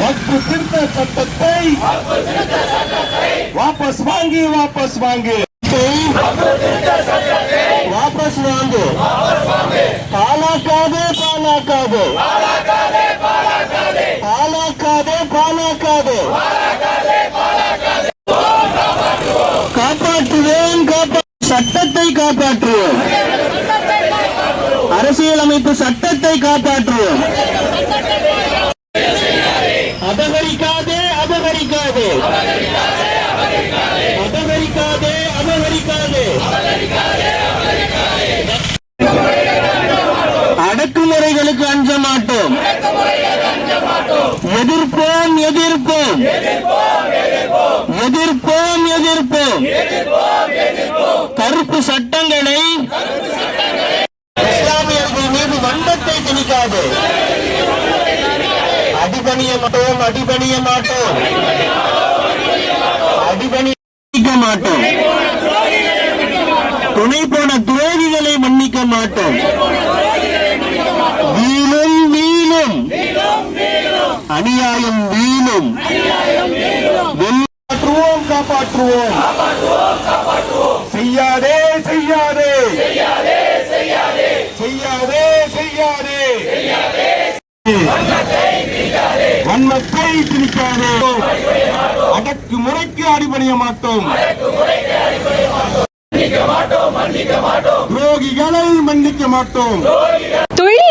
வக்பு திருத்த சட்டத்தை வாபஸ் வாங்கி வாபஸ் வாங்கி. வாபஸ் வாங்கு. பாலாக்காது பாலாக்காது. பாலாக்காது பாலாக்காது. காப்பாற்றுவேன் காப்பா சட்டத்தை காப்பாற்றுவோம் அரசியலமைப்பு சட்டத்தை காப்பாற்றுவோம் அபகரிக்காதே அபகரிக்காதே. அபகரிக்காதே அபகரிக்காதே. அடக்குமுறைகளுக்கு அஞ்ச மாட்டோம் எதிர்ப்போம் எதிர்ப்போம். எதிர்ப்போம் எதிர்ப்போம். கருப்பு சட்டங்களை அடிபணிய மாட்டோம் அடிபணிய மாட்டோம். அடிபணிக்க மாட்டோம். துணை போன துரோகிகளை மன்னிக்க மாட்டோம். வீணும் வீணும் அநியாயம் வீணும் காப்பாற்றுவோம் காப்பாற்றுவோம். செய்யாதே செய்யாதே. செய்யாதே செய்யாதே. வன்மத்தை திணிக்காதே அடக்கு முறைக்கு அடிபணிய மாட்டோம். துரோகிகளை மன்னிக்க மாட்டோம்.